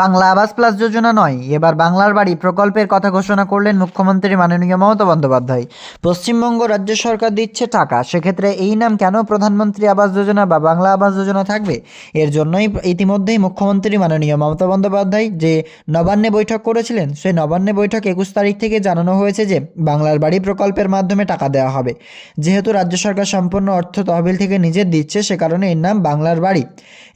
বাংলা আবাস প্লাস যোজনা নয়, এবার বাংলার বাড়ি প্রকল্পের কথা ঘোষণা করলেন মুখ্যমন্ত্রী মাননীয় মমতা বন্দ্যোপাধ্যায়। পশ্চিমবঙ্গ রাজ্য সরকার দিচ্ছে টাকা, সেক্ষেত্রে এই নাম কেন প্রধানমন্ত্রী আবাস যোজনা বা বাংলা আবাস যোজনা থাকবে? এর জন্যই ইতিমধ্যেই মুখ্যমন্ত্রী মাননীয় মমতা বন্দ্যোপাধ্যায় যে নবান্নে বৈঠক করেছিলেন, সেই নবান্নে বৈঠক একুশ তারিখ থেকে জানানো হয়েছে যে বাংলার বাড়ি প্রকল্পের মাধ্যমে টাকা দেওয়া হবে। যেহেতু রাজ্য সরকার সম্পূর্ণ অর্থ তহবিল থেকে নিজের দিচ্ছে, সে কারণে এর নাম বাংলার বাড়ি।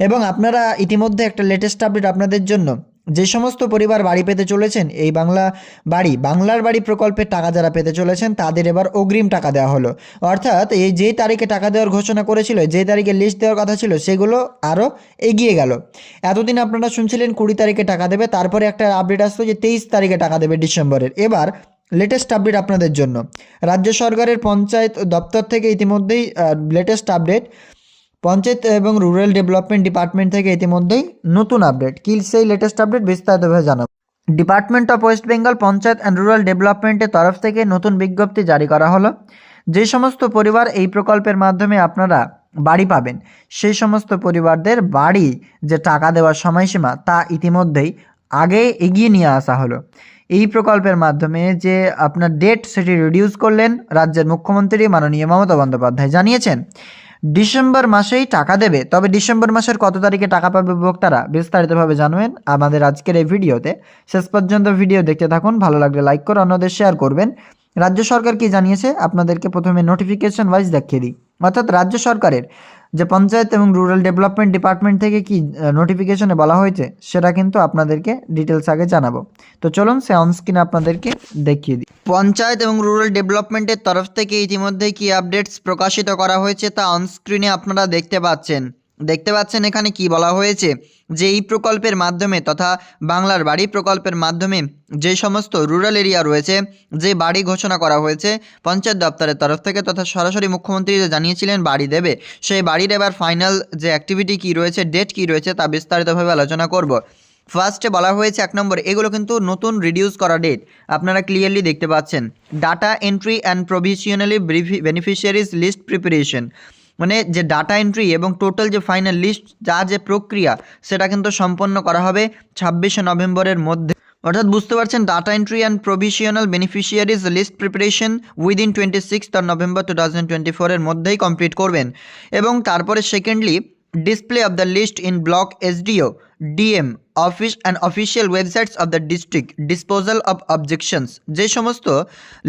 এবং আপনারা ইতিমধ্যে একটা লেটেস্ট আপডেট আপনাদের জন্য যে সমস্ত পরিবার বাড়ি পেতে চলেছেন, এই বাংলা বাড়ি, বাংলার বাড়ি প্রকল্পের টাকা যারা পেতে চলেছেন, তাদের এবার অগ্রিম টাকা দেওয়া হলো। অর্থাৎ এই যেই তারিখে টাকা দেওয়ার ঘোষণা করেছিল যেই তারিখে লিস্ট দেওয়ার কথা ছিল, সেগুলো আরও এগিয়ে গেল। এতদিন আপনারা শুনছিলেন কুড়ি তারিখে টাকা দেবে, তারপরে একটা আপডেট আসতো যে তেইশ তারিখে টাকা দেবে ডিসেম্বরের। এবার লেটেস্ট আপডেট আপনাদের জন্য। রাজ্য সরকারের পঞ্চায়েত দপ্তর থেকে ইতিমধ্যেই লেটেস্ট আপডেট পঞ্চায়েত এবং রুরাল ডেভেলপমেন্ট ডিপার্টমেন্ট থেকে ইতিমধ্যেই নতুন আপডেট। কি সেই লেটেস্ট আপডেট বিস্তারিতভাবে জানাব। Department of West Bengal Panchayat and rural ডেভেলপমেন্টের তরফ থেকে নতুন বিজ্ঞপ্তি জারি করা হলো। যে সমস্ত পরিবার এই প্রকল্পের মাধ্যমে আপনারা বাড়ি পাবেন, সেই সমস্ত পরিবারদের বাড়ি যে টাকা দেওয়ার সময়সীমা, তা ইতিমধ্যেই আগে এগিয়ে নিয়ে আসা হলো। এই প্রকল্পের মাধ্যমে যে আপনার ডেট সেটি রিডিউস করলেন রাজ্যের মুখ্যমন্ত্রী মাননীয় মমতা বন্দ্যোপাধ্যায় জানিয়েছেন। ডিসেম্বর মাসেই টাকা দেবে। তবে ডিসেম্বর মাসের কত তারিখে টাকা পাবে ভোক্তারা বিস্তারিতভাবে জানবেন। আমাদের আজকের এই ভিডিওতে শেষ পর্যন্ত ভিডিও দেখতে থাকুন। ভালো লাগলে লাইক করে অন্যদের শেয়ার করবেন। রাজ্য সরকার কি জানিয়েছে? আপনাদেরকে প্রথমে নোটিফিকেশন ওয়াইজ দেখিয়ে দিই। অর্থাৎ রাজ্য সরকারের যে পঞ্চায়েত এবং রুরাল ডেভেলপমেন্ট ডিপার্টমেন্ট থেকে কি নোটিফিকেশনে বলা হয়েছে, সেটা কিন্তু আপনাদেরকে ডিটেলস আগে জানাব। তো চলুন, সে অনস্ক্রিন আপনাদেরকে দেখিয়ে দিই। পঞ্চায়েত এবং রুরাল ডেভেলপমেন্টের তরফ থেকে ইতিমধ্যে কি আপডেটস প্রকাশিত করা হয়েছে তা অনস্ক্রিনে আপনারা দেখতে পাচ্ছেন। দেখতে পাচ্ছেন এখানে কি বলা হয়েছে? যে এই প্রকল্পের মাধ্যমে তথা বাংলার বাড়ি প্রকল্পের মাধ্যমে যে সমস্ত রুরাল এরিয়া রয়েছে, যে বাড়ি ঘোষণা করা হয়েছে, পঞ্চায়েত দপ্তরের তরফ থেকে তথা সরাসরি মুখ্যমন্ত্রী যে জানিয়েছিলেন বাড়ি দেবে, সেই বাড়ির এবার ফাইনাল যে অ্যাক্টিভিটি কী রয়েছে ডেট কী রয়েছে তা বিস্তারিতভাবে আলোচনা করব। ফার্স্টে বলা হয়েছে এক নম্বর, এগুলো কিন্তু নতুন রিডিউস করা ডেট আপনারা ক্লিয়ারলি দেখতে পাচ্ছেন। Data entry and provisionally beneficiaries list preparation মানে যে ডাটা এন্ট্রি এবং টোটাল যে ফাইনাল লিস্ট যা যে প্রক্রিয়া, সেটা কিন্তু সম্পন্ন করা হবে ছাব্বিশে নভেম্বরের মধ্যে। অর্থাৎ বুঝতে পারছেন data entry and provisional beneficiaries list preparation within twenty six November two thousand twenty ফোরের মধ্যেই কমপ্লিট করবেন। এবং তারপরে secondly display of the list in block SDO DM office and official websites of the district disposal of objections যে সমস্ত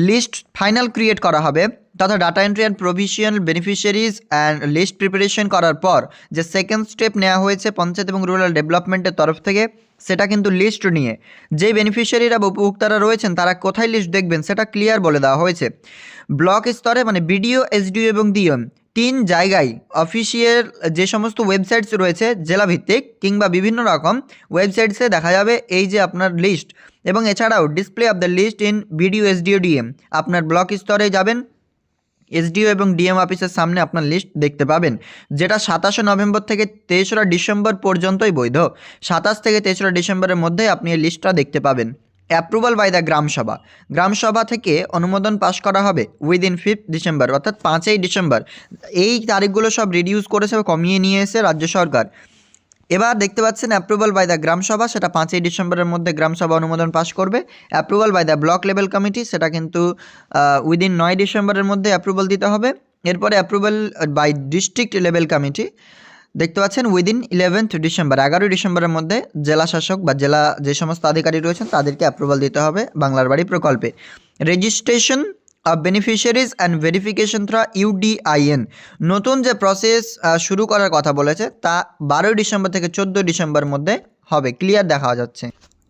list final create করা হবে, তথা data entry and provisional beneficiaries and list preparation করার পর যে সেকেন্ড স্টেপ নেওয়া হয়েছে পঞ্চায়েত এবং রুরাল ডেভেলপমেন্টের তরফ থেকে, সেটা কিন্তু লিস্ট নিয়ে, যে বেনিফিশিয়ারিরা উপভোক্তারা রয়েছেন, তারা কোথায় লিস্ট দেখবেন, সেটা ক্লিয়ার বলে দেওয়া হয়েছে। ব্লক স্তরে মানে বিডিও এসডিও এবং ডিএম তিন জায়গায় অফিসিয়াল যে সমস্ত ওয়েবসাইটস রয়েছে, জেলাভিত্তিক কিংবা বিভিন্ন রকম ওয়েবসাইটসে দেখা যাবে এই যে আপনার লিস্ট এবং এছাড়াও display of the list in BDO SDO DM আপনার ব্লক স্তরে যাবেন এসডিও এবং ডিএম অফিসের সামনে আপনার লিস্ট দেখতে পাবেন, যেটা সাতাশে নভেম্বর থেকে তেসরা ডিসেম্বর পর্যন্তই বৈধ। সাতাশ থেকে তেসরা ডিসেম্বরের মধ্যেই আপনি এই লিস্টটা দেখতে পাবেন। Approval by the Gram Sabha Gram Sabha থেকে অনুমোদন পাশ করা হবে উইদিন ফিফথ ডিসেম্বর অর্থাৎ পাঁচই ডিসেম্বর এই তারিখগুলো সব রিডিউস করেছে কমিয়ে নিয়ে এসে রাজ্য সরকার। এবার দেখতে পাচ্ছেন অ্যাপ্রুভাল বাই দ্য গ্রামসভা সেটা পাঁচই ডিসেম্বরের মধ্যে গ্রামসভা অনুমোদন পাশ করবে। Approval by the block level committee সেটা কিন্তু উইদিন নয় ডিসেম্বরের মধ্যে অ্যাপ্রুভাল দিতে হবে। এরপরে approval by district level committee দেখতে পাচ্ছেন উইদিন ইলেভেন্থ ডিসেম্বর এগারোই ডিসেম্বরের মধ্যে জেলা শাসক বা জেলা যে সমস্ত আধিকারিক রয়েছেন, তাদেরকে অ্যাপ্রুভাল দিতে হবে বাংলার বাড়ি প্রকল্পে। Registration of beneficiaries and verification through UDIN নতুন যে প্রসেস শুরু করার কথা বলেছে, তা বারোই ডিসেম্বর থেকে চোদ্দোই ডিসেম্বর মধ্যে হবে। ক্লিয়ার দেখা যাচ্ছে।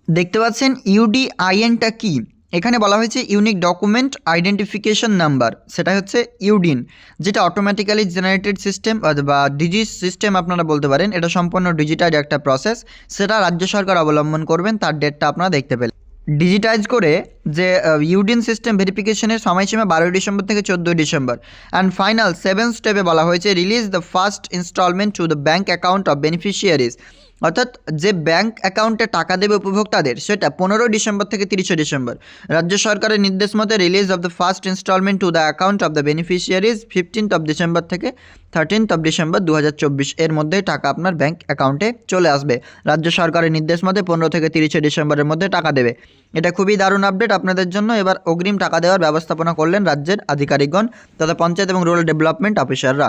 দেখতে পাচ্ছেন ইউডিআইএনটা কি? এখানে বলা হয়েছে ইউনিক ডকুমেন্ট আইডেন্টিফিকেশন নাম্বার সেটা হচ্ছে ইউডিন যেটা অটোমেটিক্যালি জেনারেটেড সিস্টেম বা ডিজি সিস্টেম আপনারা বলতে পারেন। এটা সম্পূর্ণ ডিজিটাইজ একটা প্রসেস সেটা রাজ্য সরকার অবলম্বন করবেন, তার ডেটটা আপনারা দেখতে পেলেন। ডিজিটাইজ করে যে ইউডিন সিস্টেম ভেরিফিকেশনের সময়সীমা বারোই ডিসেম্বর থেকে চোদ্দোই ডিসেম্বর। অ্যান্ড ফাইনাল সেভেন স্টেপে বলা হয়েছে release the first installment to the bank account of beneficiaries অর্থাৎ যে ব্যাংক অ্যাকাউন্টে টাকা দেবে উপভোক্তাদের, সেটা পনেরোই ডিসেম্বর থেকে তিরিশে ডিসেম্বর। রাজ্য সরকারের নির্দেশ মতে release of the first instalment to the account of the beneficiaries fifteenth of December থেকে থার্টিনথ অফ ডিসেম্বর দু হাজার চব্বিশ। এর মধ্যেই টাকা আপনার ব্যাংক অ্যাকাউন্টে চলে আসবে। রাজ্য সরকারের নির্দেশ মতে পনেরো থেকে তিরিশে ডিসেম্বরের মধ্যে টাকা দেবে। এটা খুবই দারুণ আপডেট আপনাদের জন্য। এবার অগ্রিম টাকা দেওয়ার ব্যবস্থাপনা করলেন রাজ্যের আধিকারিকগণ, তথা পঞ্চায়েত এবং রুরাল ডেভেলপমেন্ট অফিসাররা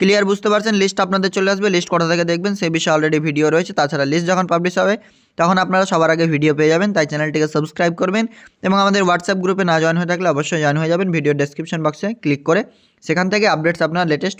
ক্লিয়ার বুঝতে পারছেন লিস্ট আপনাদের চলে আসবে। লিস্ট কোথা থেকে দেখবেন সেই বিষয়ে অলরেডি ভিডিও রয়েছে। তাছাড়া লিস্ট যখন পাবলিশ হবে, তখন আপনারা সবার আগে ভিডিও পেয়ে যাবেন। তাই চ্যানেলটিকে সাবস্ক্রাইব করবেন এবং আমাদের হোয়াটসঅ্যাপ গ্রুপে না জয়েন হয়ে থাকলে অবশ্যই জয়েন হয়ে যাবেন। ভিডিও ডেসক্রিপশন বক্সে ক্লিক করে সেখান থেকে আপডেটস আপনার লেটেস্ট